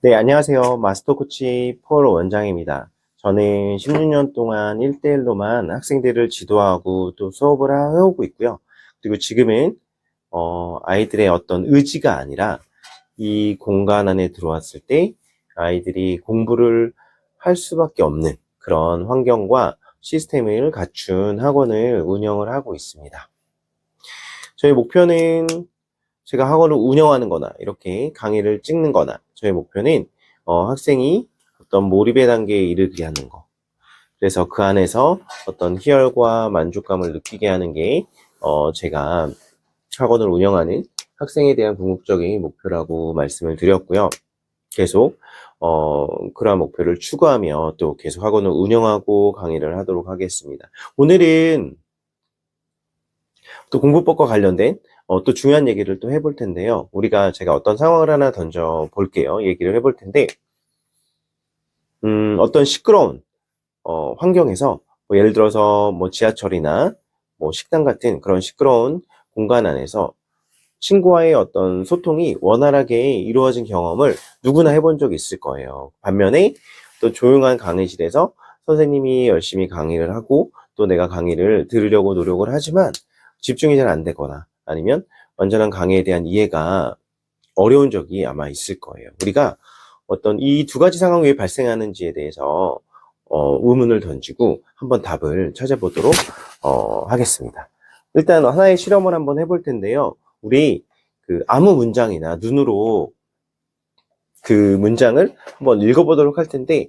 네, 안녕하세요. 마스터 코치 폴 원장입니다. 저는 16년 동안 1대1로만 학생들을 지도하고 또 수업을 해오고 있고요. 그리고 지금은, 어, 아이들의 어떤 의지가 아니라 이 공간 안에 들어왔을 때 아이들이 공부를 할 수밖에 없는 그런 환경과 시스템을 갖춘 학원을 운영을 하고 있습니다. 저희 목표는 제가 학원을 운영하는 거나 이렇게 강의를 찍는 거나 저의 목표는 어, 학생이 어떤 몰입의 단계에 이르게 하는 거. 그래서 그 안에서 어떤 희열과 만족감을 느끼게 하는 게 어, 제가 학원을 운영하는 학생에 대한 궁극적인 목표라고 말씀을 드렸고요. 계속 어, 그러한 목표를 추구하며 또 계속 학원을 운영하고 강의를 하도록 하겠습니다. 오늘은 또 공부법과 관련된 어, 또 중요한 얘기를 또 해볼 텐데요. 우리가 제가 어떤 상황을 하나 던져 볼게요. 얘기를 해볼 텐데, 음, 어떤 시끄러운 어, 환경에서 뭐 예를 들어서 뭐 지하철이나 뭐 식당 같은 그런 시끄러운 공간 안에서 친구와의 어떤 소통이 원활하게 이루어진 경험을 누구나 해본 적이 있을 거예요. 반면에 또 조용한 강의실에서 선생님이 열심히 강의를 하고 또 내가 강의를 들으려고 노력을 하지만 집중이 잘 안 되거나 아니면 완전한 강의에 대한 이해가 어려운 적이 아마 있을 거예요. 우리가 어떤 이 두 가지 상황이 왜 발생하는지에 대해서 어, 의문을 던지고 한번 답을 찾아보도록 어, 하겠습니다. 일단 하나의 실험을 한번 해볼 텐데요. 우리 그 아무 문장이나 눈으로 그 문장을 한번 읽어보도록 할 텐데,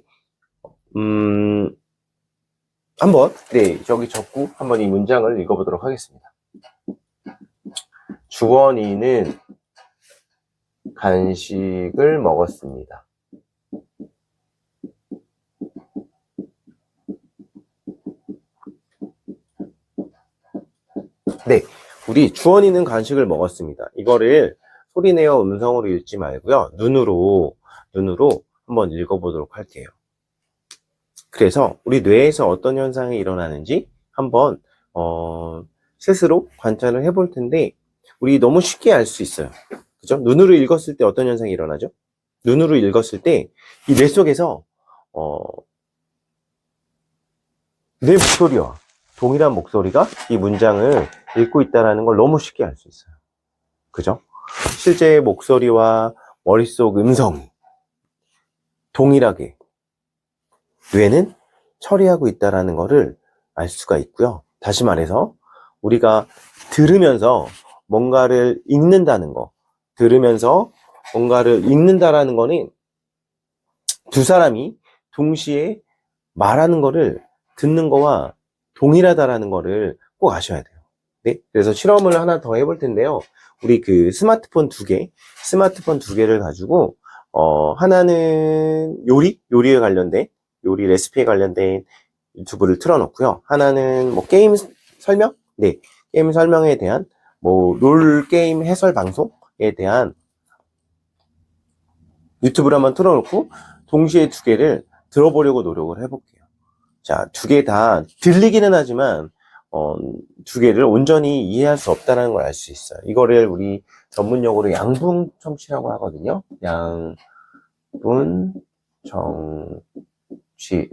음, 한번, 네, 저기 적고 한번 이 문장을 읽어보도록 하겠습니다. 주원이는 간식을 먹었습니다. 네, 우리 주원이는 간식을 먹었습니다. 이거를 소리내어 음성으로 읽지 말고요. 눈으로, 눈으로 한번 읽어보도록 할게요. 그래서 우리 뇌에서 어떤 현상이 일어나는지 한번, 어, 스스로 관찰을 해볼 텐데, 우리 너무 쉽게 알 수 있어요. 그죠? 눈으로 읽었을 때 어떤 현상이 일어나죠? 눈으로 읽었을 때, 이 뇌 속에서, 어, 내 목소리와 동일한 목소리가 이 문장을 읽고 있다는 걸 너무 쉽게 알 수 있어요. 그죠? 실제 목소리와 머릿속 음성이 동일하게 뇌는 처리하고 있다는 것을 알 수가 있고요. 다시 말해서 우리가 들으면서 뭔가를 읽는다는 거, 들으면서 뭔가를 읽는다라는 거는 두 사람이 동시에 말하는 거를 듣는 거와 동일하다라는 거를 꼭 아셔야 돼요. 네. 그래서 실험을 하나 더 해볼 텐데요. 우리 그 스마트폰 두 개, 스마트폰 두 개를 가지고, 어, 하나는 요리, 요리에 관련된, 요리 레시피에 관련된 유튜브를 틀어놓고요. 하나는 뭐 게임 설명? 네. 게임 설명에 대한, 뭐, 롤 게임 해설 방송에 대한 유튜브를 한번 틀어놓고, 동시에 두 개를 들어보려고 노력을 해볼게요. 자, 두 개 다 들리기는 하지만, 어, 두 개를 온전히 이해할 수 없다는 걸 알 수 있어요. 이거를 우리 전문 용어로 양분 청취라고 하거든요. 양분 청취.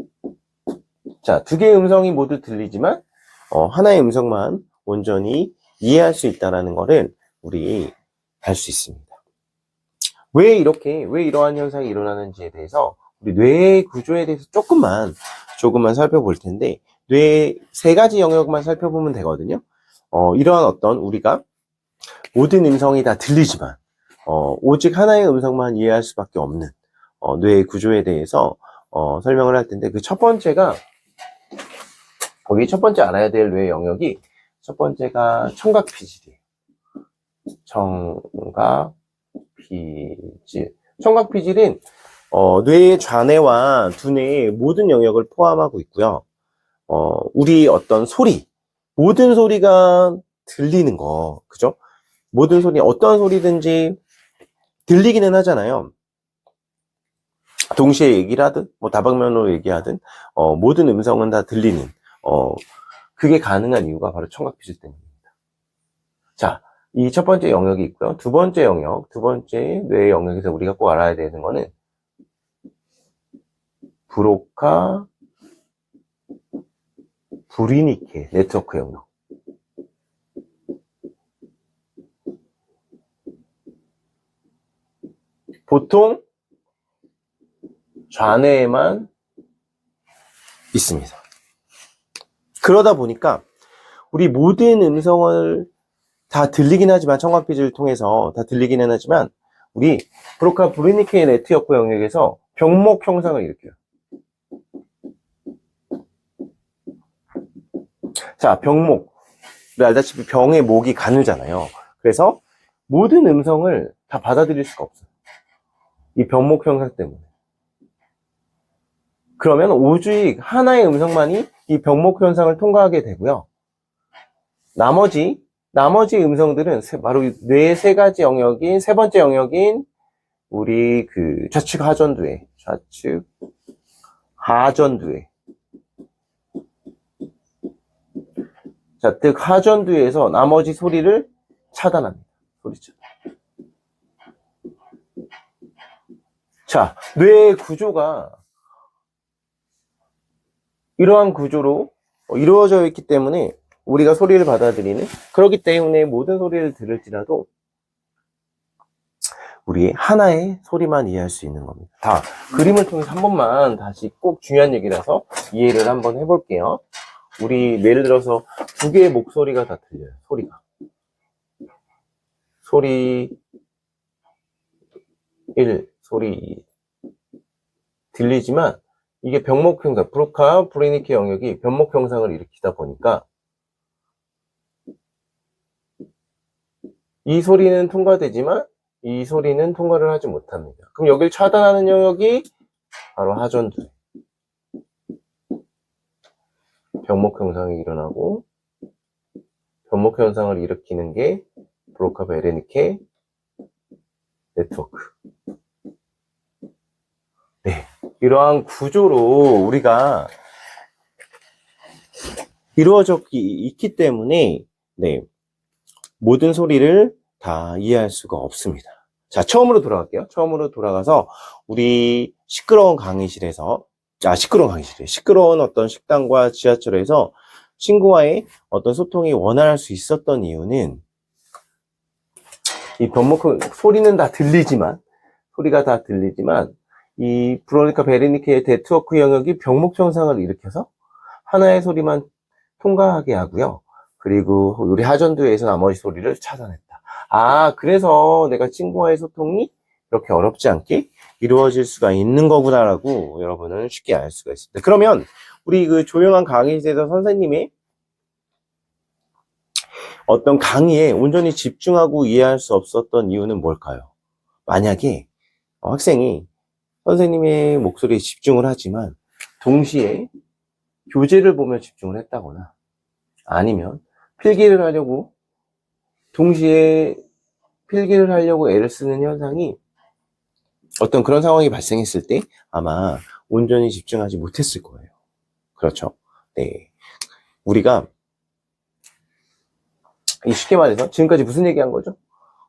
자, 두 개의 음성이 모두 들리지만, 어, 하나의 음성만 온전히 이해할 수 있다는 거를 우리 알 수 있습니다. 왜 이렇게, 왜 이러한 현상이 일어나는지에 대해서 우리 뇌의 구조에 대해서 조금만, 조금만 살펴볼 텐데, 뇌 세 가지 영역만 살펴보면 되거든요. 어, 이러한 어떤 우리가 모든 음성이 다 들리지만, 어, 오직 하나의 음성만 이해할 수밖에 없는, 어, 뇌의 구조에 대해서, 어, 설명을 할 텐데, 그 첫 번째가, 거기 첫 번째 알아야 될 뇌 영역이, 첫 번째가 청각 피질이에요. 청각 피질. 청각 피질은, 어, 뇌의 좌뇌와 두뇌의 모든 영역을 포함하고 있고요. 어, 우리 어떤 소리, 모든 소리가 들리는 거, 그죠? 모든 소리, 어떤 소리든지 들리기는 하잖아요. 동시에 얘기를 하든, 뭐 다방면으로 얘기하든, 어, 모든 음성은 다 들리는, 어, 그게 가능한 이유가 바로 청각피질 때문입니다. 자, 이 첫 번째 영역이 있고요. 두 번째 영역, 두 번째 뇌의 영역에서 우리가 꼭 알아야 되는 거는 브로카 브리니케 네트워크 영역. 보통 좌뇌에만 있습니다. 그러다 보니까 우리 모든 음성을 다 들리긴 하지만 청각비즈를 통해서 다 들리기는 하지만 우리 브로카 브리니케 네트워크 영역에서 병목 형상을 일으켜요. 자, 병목. 우리 알다시피 병의 목이 가늘잖아요. 그래서 모든 음성을 다 받아들일 수가 없어요. 이 병목 형상 때문에. 그러면 오주익 하나의 음성만이 이 병목 현상을 통과하게 되고요. 나머지, 나머지 음성들은 세- 바로 뇌의 세 가지 영역인, 세 번째 영역인, 우리 그 좌측 하전두에, 좌측 하전두에, 좌측 하전두에서 나머지 소리를 차단합니다. 소리 차단. 자, 뇌의 구조가 이러한 구조로 어, 이루어져 있기 때문에 우리가 소리를 받아들이는 그렇기 때문에 모든 소리를 들을지라도 우리 하나의 소리만 이해할 수 있는 겁니다. 다 그림을 통해서 한 번만 다시 꼭 중요한 얘기라서 이해를 한번 해볼게요. 우리 예를 들어서 두 개의 목소리가 다 들려요. 소리가 소리 1, 소리 2 들리지만 이게 병목 형상, 브로카 브리니케 영역이 병목 형상을 일으키다 보니까 이 소리는 통과되지만 이 소리는 통과를 하지 못합니다. 그럼 여기를 차단하는 영역이 바로 하전두. 병목 형상이 일어나고 병목 현상을 일으키는 게 브로카 베레니케 네트워크. 네. 이러한 구조로 우리가 이루어져 있기 때문에 네, 모든 소리를 다 이해할 수가 없습니다. 자, 처음으로 돌아갈게요. 처음으로 돌아가서 우리 시끄러운 강의실에서 아, 시끄러운 강의실에 시끄러운 어떤 식당과 지하철에서 친구와의 어떤 소통이 원활할 수 있었던 이유는 이 변목 소리는 다 들리지만 소리가 다 들리지만 이 브로니카 베르니케의 네트워크 영역이 병목 현상을 일으켜서 하나의 소리만 통과하게 하고요. 그리고 우리 하전두에서 나머지 소리를 차단했다. 아, 그래서 내가 친구와의 소통이 이렇게 어렵지 않게 이루어질 수가 있는 거구나라고 여러분은 쉽게 알 수가 있습니다. 그러면 우리 그 조용한 강의실에서 선생님이 어떤 강의에 온전히 집중하고 이해할 수 없었던 이유는 뭘까요? 만약에 어, 학생이 선생님의 목소리에 집중을 하지만 동시에 교재를 보며 집중을 했다거나 아니면 필기를 하려고 동시에 필기를 하려고 애를 쓰는 현상이 어떤 그런 상황이 발생했을 때 아마 온전히 집중하지 못했을 거예요. 그렇죠. 네. 우리가 이 쉽게 말해서 지금까지 무슨 얘기 한 거죠?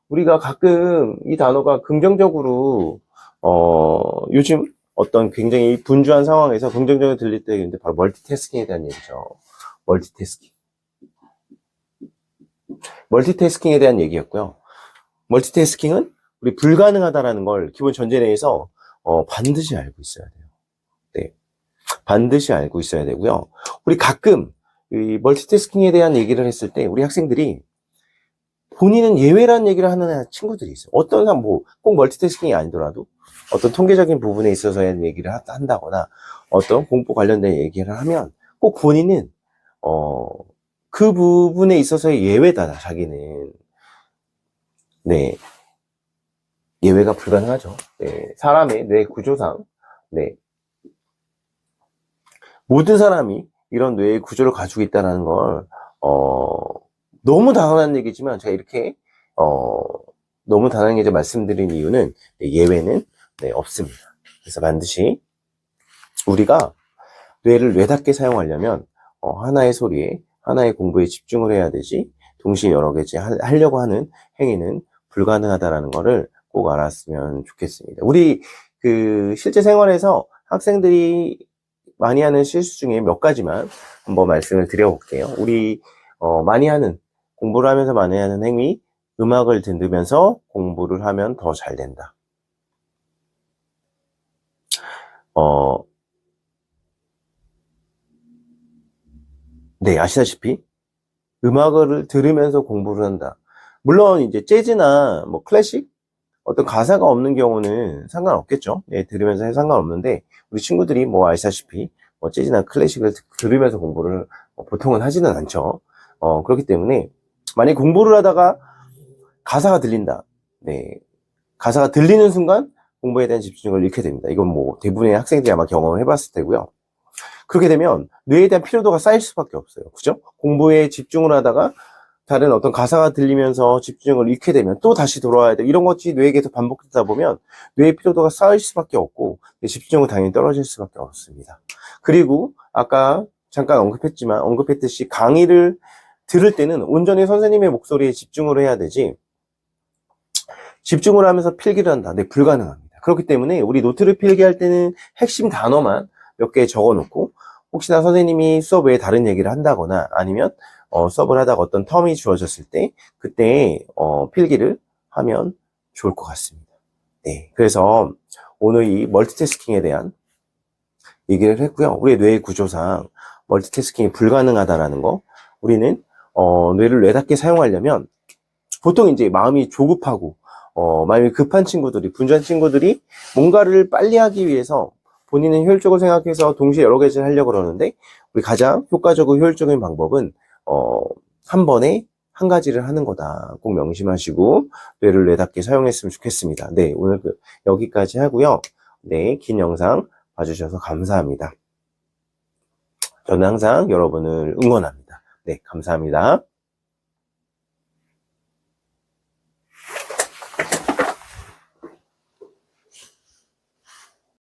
우리가 가끔 이 단어가 긍정적으로 어, 요즘 어떤 굉장히 분주한 상황에서 긍정적으로 들릴 때 있는데 바로 멀티태스킹에 대한 얘기죠. 멀티태스킹. 멀티태스킹에 대한 얘기였고요. 멀티태스킹은 우리 불가능하다라는 걸 기본 전제 내에서 어, 반드시 알고 있어야 돼요. 네. 반드시 알고 있어야 되고요. 우리 가끔 이 멀티태스킹에 대한 얘기를 했을 때 우리 학생들이 본인은 예외라는 얘기를 하는 친구들이 있어요. 어떤 사람 뭐 꼭 멀티태스킹이 아니더라도 어떤 통계적인 부분에 있어서의 얘기를 하- 한다거나 어떤 공부 관련된 얘기를 하면 꼭 본인은 어, 그 부분에 있어서의 예외다 자기는. 네. 예외가 불가능하죠. 네, 사람의 뇌 구조상. 네. 모든 사람이 이런 뇌의 구조를 가지고 있다는 걸 어, 너무 당연한 얘기지만 제가 이렇게 어, 너무 당연하게 말씀드린 이유는 네, 예외는 네, 없습니다. 그래서 반드시 우리가 뇌를 뇌답게 사용하려면 어, 하나의 소리에 하나의 공부에 집중을 해야 되지 동시에 여러 하- 하려고 하는 행위는 불가능하다라는 거를 꼭 알았으면 좋겠습니다. 우리 그 실제 생활에서 학생들이 많이 하는 실수 중에 몇 가지만 한번 말씀을 드려볼게요. 우리 어, 많이 하는 공부를 하면서 많이 하는 행위, 음악을 들으면서 공부를 하면 더 잘 된다. 어, 네, 아시다시피 음악을 들으면서 공부를 한다. 물론 이제 재즈나 뭐 클래식 어떤 가사가 없는 경우는 상관없겠죠. 네, 들으면서 해 상관없는데 우리 친구들이 뭐 아시다시피 뭐 재즈나 클래식을 드- 들으면서 공부를 어, 보통은 하지는 않죠. 어, 그렇기 때문에 만약 공부를 하다가 가사가 들린다. 네. 가사가 들리는 순간 공부에 대한 집중을 잃게 됩니다. 이건 뭐 대부분의 학생들이 아마 경험을 해봤을 테고요. 그렇게 되면 뇌에 대한 피로도가 쌓일 수밖에 없어요. 그죠? 공부에 집중을 하다가 다른 어떤 가사가 들리면서 집중을 잃게 되면 또 다시 돌아와야 돼. 이런 것이 뇌에 계속 반복되다 보면 뇌의 피로도가 쌓일 수밖에 없고 집중은 당연히 떨어질 수밖에 없습니다. 그리고 아까 잠깐 언급했지만 언급했듯이 강의를 들을 때는 온전히 선생님의 목소리에 집중을 해야 되지 집중을 하면서 필기를 한다. 네, 불가능합니다. 그렇기 때문에 우리 노트를 필기할 때는 핵심 단어만 몇 개 적어 놓고 혹시나 선생님이 수업 외에 다른 얘기를 한다거나 아니면 어, 수업을 하다가 어떤 텀이 주어졌을 때 그때 어, 필기를 하면 좋을 것 같습니다. 네, 그래서 오늘 이 멀티태스킹에 대한 얘기를 했고요. 우리의 뇌의 구조상 멀티태스킹이 불가능하다라는 거 우리는 어, 뇌를 뇌답게 사용하려면 보통 이제 마음이 조급하고 어, 마음이 급한 친구들이 분주한 친구들이 뭔가를 빨리 하기 위해서 본인은 효율적으로 생각해서 동시에 여러 가지를 하려고 그러는데 우리 가장 효과적이고 효율적인 방법은 어, 한 번에 한 가지를 하는 거다. 꼭 명심하시고 뇌를 뇌답게 사용했으면 좋겠습니다. 네, 오늘 그 여기까지 하고요. 네, 긴 영상 봐주셔서 감사합니다. 저는 항상 여러분을 응원합니다. 네, 감사합니다.